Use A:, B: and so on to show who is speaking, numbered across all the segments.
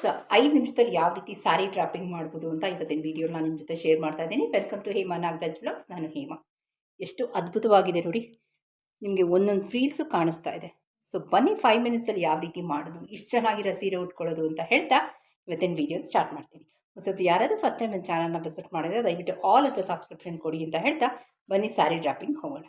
A: Friends ಐದು ನಿಮಿಷದಲ್ಲಿ ಯಾವ ರೀತಿ ಸ್ಯಾರಿ ಡ್ರಾಪಿಂಗ್ ಮಾಡ್ಬೋದು ಅಂತ ಇವತ್ತಿನ ವಿಡಿಯೋ ನಾನು ನಿಮ್ಮ ಜೊತೆ ಶೇರ್ ಮಾಡ್ತಾ ಇದ್ದೀನಿ. Welcome to Hema Nagaraj blogs ನಾನು ಹೇಮಾ. ಎಷ್ಟು ಅದ್ಭುತವಾಗಿದೆ ನೋಡಿ. ನಿಮಗೆ ಒಂದೊಂದು ಫ್ರೀಲ್ಸು ಕಾಣಿಸ್ತಾ ಇದೆ. ಸೊ ಬನ್ನಿ ಫೈವ್ ಮಿನಿಟ್ಸಲ್ಲಿ ಯಾವ ರೀತಿ ಮಾಡೋದು, ಇಷ್ಟು ಚೆನ್ನಾಗಿರೋ ಸೀರೆ ಉಟ್ಕೊಳ್ಳೋದು ಅಂತ ಹೇಳ್ತಾ ಇವತ್ತಿನ ವಿಡಿಯೋ ಸ್ಟಾರ್ಟ್ ಮಾಡ್ತೀನಿ. ಸ್ವಲ್ಪ ಯಾರಾದರೂ ಫಸ್ಟ್ ಟೈಮ್ ನನ್ನ ಚಾನಲ್ನ ವಿಸಿಟ್ ಮಾಡಿದ್ರೆ ದಯವಿಟ್ಟು ಆಲ್ ಅಥವಾ ಸಬ್ಸ್ಕ್ರಿಪ್ಷನ್ ಕೊಡಿ ಅಂತ ಹೇಳ್ತಾ ಬನ್ನಿ ಸ್ಯಾರಿ ಡ್ರಾಪಿಂಗ್ ಹೋಗೋಣ.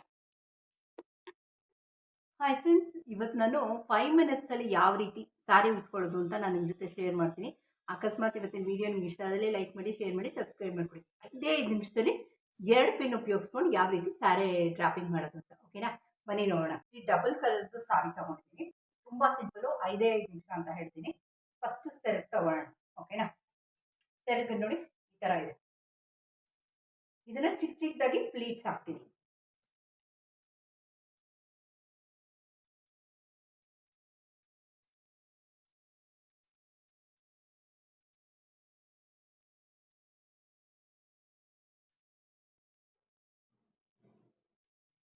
A: ಹಾಯ್ ಫ್ರೆಂಡ್ಸ್ ಇವತ್ತು ನಾನು ಫೈವ್ ಮಿನಿಟ್ಸಲ್ಲಿ ಯಾವ ರೀತಿ ಸಾರಿ ಉಟ್ಕೊಳ್ಳೋದು ಅಂತ ನಾನು ನಿಮ್ಮ ಜೊತೆ ಶೇರ್ ಮಾಡ್ತೀನಿ. ಅಕಸ್ಮಾತ್ ಇವತ್ತಿನ ವೀಡಿಯೋ ನಿಮ್ಗೆ ಇಷ್ಟ ಆದಲ್ಲಿ ಲೈಕ್ ಮಾಡಿ ಶೇರ್ ಮಾಡಿ ಸಬ್ಸ್ಕ್ರೈಬ್ ಮಾಡ್ಕೊಡಿ. ಐದೇ ಐದು ನಿಮಿಷದಲ್ಲಿ ಎರಡು ಪಿನ್ ಉಪಯೋಗಿಸ್ಕೊಂಡು ಯಾವ ರೀತಿ ಸ್ಯಾರಿ ಡ್ರಾಪಿಂಗ್ ಮಾಡೋದು ಅಂತ ಓಕೆನಾ ಬನ್ನಿ ನೋಡೋಣ. ಈ ಡಬಲ್ ಕಲರ್ದು ಸಾರಿ ತೊಗೊಂಡಿದ್ದೀನಿ. ತುಂಬ ಸಿಂಪಲು ಐದೇ ಐದು ನಿಮಿಷ ಅಂತ ಹೇಳ್ತೀನಿ. ಫಸ್ಟು ಸೆರಗ್ ತೊಗೊಳ್ಳೋಣ ಓಕೆನಾ ಸೆರಗು ನೋಡಿ, ಈ ಥರ ಇದೆ. ಇದನ್ನು ಚಿಕ್ಕ ಚಿಕ್ಕದಾಗಿ ಪ್ಲೀಟ್ಸ್ ಹಾಕ್ತೀನಿ.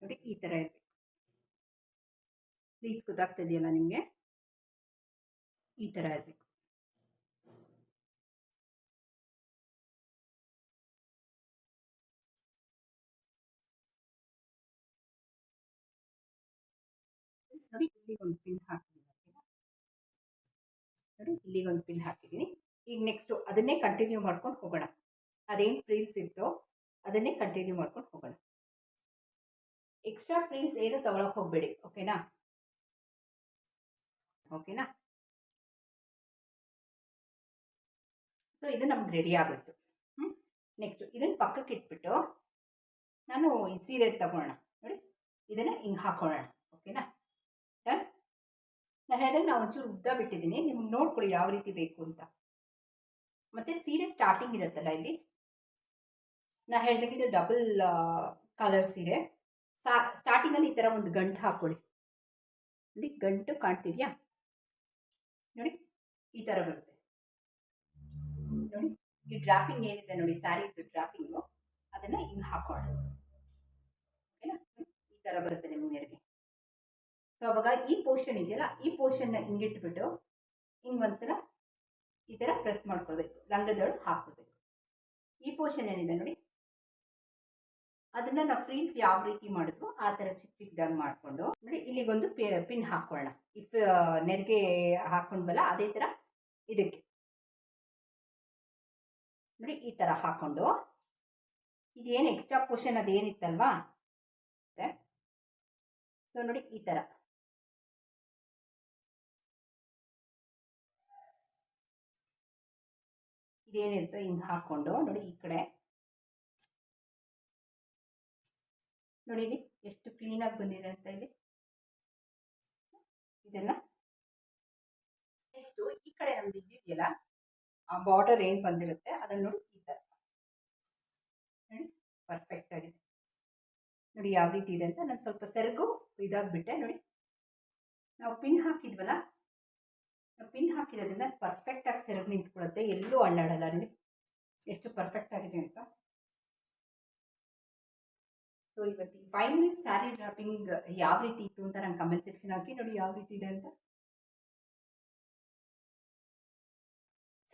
A: ನೋಡಿ ಈ ಥರ ಇರಬೇಕು. ಪ್ಲೀಸ್ ಗೊತ್ತಾಗ್ತಿದೆಯಲ್ಲ ನಿಮಗೆ? ಈ ಥರ ಇರಬೇಕು. ನೋಡಿ ಇಲ್ಲಿ ಒಂದು ಪಿನ್ ಹಾಕಿದ್ದೀನಿ ನೋಡಿ ಇಲ್ಲಿಗೆ ಒಂದು ಪಿನ್ ಹಾಕಿದ್ದೀನಿ ಈಗ ನೆಕ್ಸ್ಟು ಅದನ್ನೇ ಕಂಟಿನ್ಯೂ ಮಾಡ್ಕೊಂಡು ಹೋಗೋಣ. ಅದೇನು ಫ್ರೀಲ್ಸ್ ಇತ್ತೋ ಅದನ್ನೇ ಕಂಟಿನ್ಯೂ ಮಾಡ್ಕೊಂಡು ಹೋಗೋಣ. ಎಕ್ಸ್ಟ್ರಾ ಪ್ರಿಂಟ್ಸ್ ಏನು ತಗೊಳಕ್ಕೆ ಹೋಗಬೇಡಿ ಓಕೆನಾ ಓಕೆನಾ ಸೊ ಇದು ನಮ್ಗೆ ರೆಡಿ ಆಗುತ್ತೆ ಹ್ಞೂ ನೆಕ್ಸ್ಟು ಇದನ್ನು ಪಕ್ಕಕ್ಕೆ ಇಟ್ಬಿಟ್ಟು ನಾನು ಈ ಸೀರೆ ತಗೊಳ್ಳೋಣ. ನೋಡಿ, ಇದನ್ನು ಹಿಂಗೆ ಹಾಕೊಳ್ಳೋಣ. ಓಕೆನಾ ಡನ್ ನಾನು ಹೇಳಿದಾಗ ನಾವು ಒಂಚೂರು ಉದ್ದ ಬಿಟ್ಟಿದ್ದೀನಿ. ನಿಮ್ಗೆ ನೋಡ್ಕೊಳ್ಳಿ ಯಾವ ರೀತಿ ಬೇಕು ಅಂತ. ಮತ್ತು ಸೀರೆ ಸ್ಟಾರ್ಟಿಂಗ್ ಇರುತ್ತಲ್ಲ ಇಲ್ಲಿ? ನಾ ಹೇಳಿದಾಗ ಇದು ಡಬಲ್ ಕಲರ್ ಸೀರೆ. ಸ್ಟಾರ್ಟಿಂಗಲ್ಲಿ ಈ ಥರ ಒಂದು ಗಂಟು ಹಾಕ್ಕೊಳ್ಳಿ ನೋಡಿ ಗಂಟು ಕಾಣ್ತಿದ್ಯಾ? ನೋಡಿ ಈ ಥರ ಬರುತ್ತೆ. ನೋಡಿ ಈ ಡ್ರಾಪಿಂಗ್ ಏನಿದೆ ನೋಡಿ ಸ್ಯಾರಿದು ಡ್ರಾಪಿಂಗು ಅದನ್ನು ಹಿಂಗೆ ಹಾಕೋಣ ಓಕೆನಾ? ಈ ಥರ ಬರುತ್ತೆ ನಿಮ್ಮ ಮೇರೆಗೆ ಸೊ ಅವಾಗ ಈ ಪೋರ್ಷನ್ ಇದೆಯಲ್ಲ, ಈ ಪೋರ್ಷನ್ನ ಹಿಂಗಿಟ್ಬಿಟ್ಟು ಹಿಂಗೆ ಒಂದ್ಸಲ ಈ ಥರ ಪ್ರೆಸ್ ಮಾಡ್ಕೊಳ್ಬೇಕು. ಲಂಗದೊಳಗೆ ಹಾಕ್ಕೊಳ್ಬೇಕು. ಈ ಪೋರ್ಷನ್ ಏನಿದೆ ನೋಡಿ ಅದನ್ನು ನಾವು ಫ್ರೀಲ್ಸ್ ಯಾವ ರೀತಿ ಮಾಡಿದ್ರು ಆ ಥರ ಚಿಕ್ಕ ಚಿಕ್ಕದಾಗಿ ಮಾಡಿಕೊಂಡು ನೋಡಿ ಇಲ್ಲಿಗೊಂದು ಪಿನ್ ಹಾಕ್ಕೊಳ್ಳೋಣ ಇಫ್ ನೆರಿಗೆ ಹಾಕೊಂಡ್ಬಲ್ಲ ಅದೇ ಥರ ಇದಕ್ಕೆ. ನೋಡಿ ಈ ಥರ ಹಾಕೊಂಡು ಇದೇನು ಎಕ್ಸ್ಟ್ರಾ ಪೋರ್ಷನ್ ಅದೇನಿತ್ತಲ್ವಾ ಸೊ ನೋಡಿ ಈ ಥರ. ಇದೇನಿರುತ್ತೋ ಹಿಂಗೆ ಹಾಕ್ಕೊಂಡು ನೋಡಿ ಈ ಕಡೆ. ನೋಡಿ ಇಲ್ಲಿ ಎಷ್ಟು ಕ್ಲೀನಾಗಿ ಬಂದಿದೆ ಅಂತ ಇಲ್ಲಿ. ಇದೆಲ್ಲ ನೆಕ್ಸ್ಟು ಈ ಕಡೆ ನಮ್ದು ಇದ್ದಿದೆಯಲ್ಲ ಆ ಬಾರ್ಡರ್ ಏನು ಬಂದಿರುತ್ತೆ ಅದನ್ನು ನೋಡಿ ಈ ಥರ ನೋಡಿ ಪರ್ಫೆಕ್ಟ್ ಆಗಿದೆ. ನೋಡಿ ಯಾವ ರೀತಿ ಇದೆ ಅಂತ ನಾನು ಸ್ವಲ್ಪ ಸೆರಗು ಇದಾಗ್ಬಿಟ್ಟೆ, ನೋಡಿ. ನಾವು ಪಿನ್ ಹಾಕಿದ್ವಲ್ಲ, ನಾವು ಪಿನ್ ಹಾಕಿರೋದ್ರಿಂದ ಪರ್ಫೆಕ್ಟಾಗಿ ಸೆರಗು ನಿಂತ್ಕೊಳ್ಳುತ್ತೆ, ಎಲ್ಲೂ ಅಳ್ಳಾಡಲ್ಲ ನೋಡಿ. ಎಷ್ಟು ಪರ್ಫೆಕ್ಟ್ ಆಗಿದೆ ಅಂತ. ಸೊ ಇವತ್ತು ಫೈವ್ ಮಿನಿಟ್ಸ್ ಸ್ಯಾರಿ ಡ್ರಾಪಿಂಗ್ ಯಾವ ರೀತಿ ಇತ್ತು ಅಂತ ನಂಗೆ ಕಮೆಂಟ್ ಸೆಕ್ಷನ್ ಹಾಕಿ ನೋಡಿ ಯಾವ ರೀತಿ ಇದೆ ಅಂತ.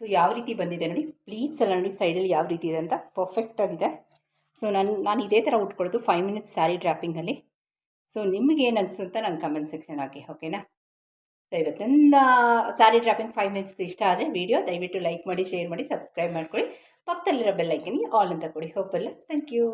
A: ಸೊ ಯಾವ ರೀತಿ ಬಂದಿದೆ ನೋಡಿ ಪ್ಲೀಸ್ ಎಲ್ಲ ನೋಡಿ ಸೈಡಲ್ಲಿ ಯಾವ ರೀತಿ ಇದೆ ಅಂತ ಪರ್ಫೆಕ್ಟ್ ಆಗಿದೆ. ಸೊ ನಾನು ನಾನು ಇದೇ ಥರ ಉಟ್ಕೊಳ್ಳೋದು ಫೈವ್ ಮಿನಿಟ್ಸ್ ಸ್ಯಾರಿ ಡ್ರಾಪಿಂಗಲ್ಲಿ ಸೊ ನಿಮಗೆ ಏನು ಅನಿಸು ಅಂತ ನಂಗೆ ಕಮೆಂಟ್ ಸೆಕ್ಷನ್ ಹಾಕಿ ಓಕೆನಾ ಸೊ ಇವತ್ತಿನ ಸ್ಯಾರಿ ಡ್ರಾಪಿಂಗ್ ಫೈವ್ ಮಿನಿಟ್ಸ್ ಇಷ್ಟ ಆದರೆ ವಿಡಿಯೋ ದಯವಿಟ್ಟು ಲೈಕ್ ಮಾಡಿ ಶೇರ್ ಮಾಡಿ ಸಬ್ಸ್ಕ್ರೈಬ್ ಮಾಡ್ಕೊಳ್ಳಿ. ಪಕ್ಕದಲ್ಲಿರೋ ಬೆಲ್ಲೈಕನ್ಗೆ ಆಲ್ ಅಂತ ಕೊಡಿ. ಹೋಪಲ್ಲ ಥ್ಯಾಂಕ್ ಯು